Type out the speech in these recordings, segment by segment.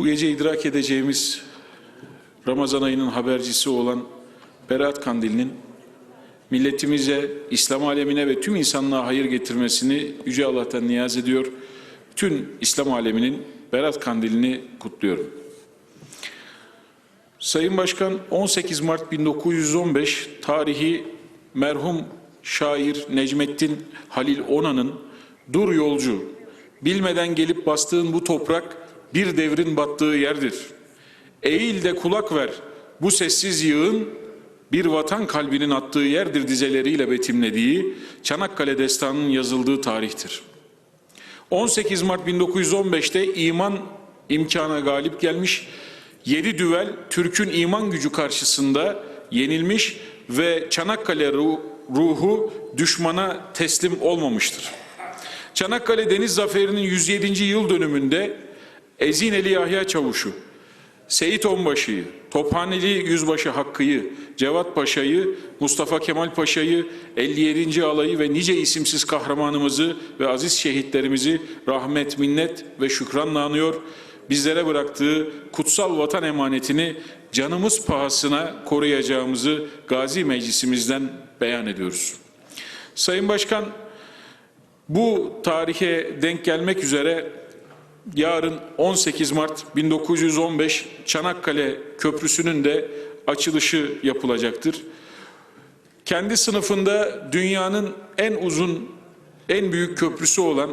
Bu gece idrak edeceğimiz Ramazan ayının habercisi olan Berat Kandili'nin milletimize, İslam alemine ve tüm insanlığa hayır getirmesini Yüce Allah'tan niyaz ediyor. Tüm İslam aleminin Berat Kandili'ni kutluyorum. Sayın Başkan 18 Mart 1915 tarihi merhum şair Necmettin Halil Onan'ın Dur yolcu, bilmeden gelip bastığın bu toprak bir devrin battığı yerdir. Eğil de kulak ver, bu sessiz yığın bir vatan kalbinin attığı yerdir dizeleriyle betimlediği Çanakkale destanının yazıldığı tarihtir. 18 Mart 1915'te iman imkana galip gelmiş, yedi düvel Türk'ün iman gücü karşısında yenilmiş ve Çanakkale ru- ruhu düşmana teslim olmamıştır. Çanakkale Deniz Zaferi'nin 107. yıl dönümünde Ezineli Yahya Çavuş'u, Seyit Onbaşı'yı, Tophaneli Yüzbaşı Hakkı'yı, Cevat Paşa'yı, Mustafa Kemal Paşa'yı, 57. alayı ve nice isimsiz kahramanımızı ve aziz şehitlerimizi rahmet, minnet ve şükranla anıyor. Bizlere bıraktığı kutsal vatan emanetini canımız pahasına koruyacağımızı Gazi Meclisimizden beyan ediyoruz. Sayın Başkan, bu tarihe denk gelmek üzere yarın 18 Mart 1915 Çanakkale Köprüsü'nün de açılışı yapılacaktır. Kendi sınıfında dünyanın en uzun, en büyük köprüsü olan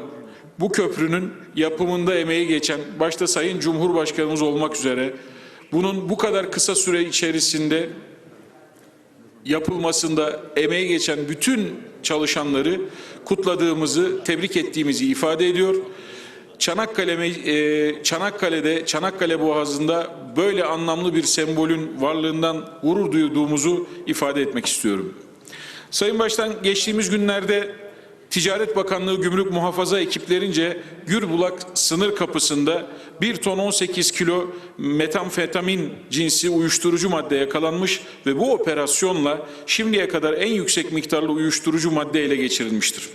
bu köprünün yapımında emeği geçen başta Sayın Cumhurbaşkanımız olmak üzere bunun bu kadar kısa süre içerisinde yapılmasında emeği geçen bütün çalışanları kutladığımızı, tebrik ettiğimizi ifade ediyor. Çanakkale e, Çanakkale'de Çanakkale Boğazı'nda böyle anlamlı bir sembolün varlığından gurur duyduğumuzu ifade etmek istiyorum. Sayın Başkan geçtiğimiz günlerde Ticaret Bakanlığı Gümrük Muhafaza ekiplerince Gürbulak sınır kapısında 1 ton 18 kilo metamfetamin cinsi uyuşturucu madde yakalanmış ve bu operasyonla şimdiye kadar en yüksek miktarlı uyuşturucu madde ele geçirilmiştir.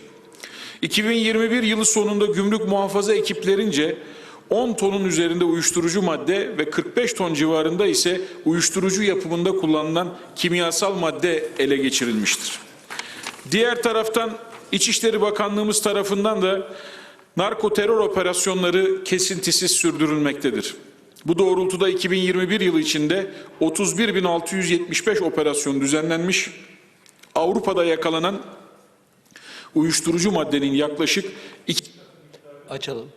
2021 yılı sonunda gümrük muhafaza ekiplerince 10 tonun üzerinde uyuşturucu madde ve 45 ton civarında ise uyuşturucu yapımında kullanılan kimyasal madde ele geçirilmiştir. Diğer taraftan İçişleri Bakanlığımız tarafından da narko terör operasyonları kesintisiz sürdürülmektedir. Bu doğrultuda 2021 yılı içinde 31.675 operasyon düzenlenmiş. Avrupa'da yakalanan uyuşturucu maddenin yaklaşık iki, Açalım.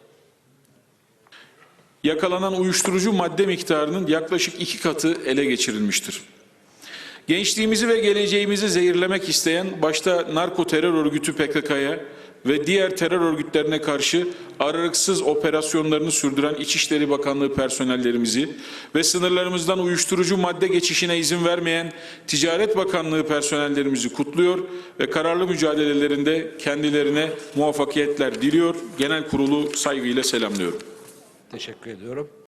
yakalanan uyuşturucu madde miktarının yaklaşık iki katı ele geçirilmiştir. Gençliğimizi ve geleceğimizi zehirlemek isteyen başta narko terör örgütü PKK'ya ve diğer terör örgütlerine karşı aralıksız operasyonlarını sürdüren İçişleri Bakanlığı personellerimizi ve sınırlarımızdan uyuşturucu madde geçişine izin vermeyen Ticaret Bakanlığı personellerimizi kutluyor ve kararlı mücadelelerinde kendilerine muvaffakiyetler diliyor. Genel kurulu saygıyla selamlıyorum. Teşekkür ediyorum.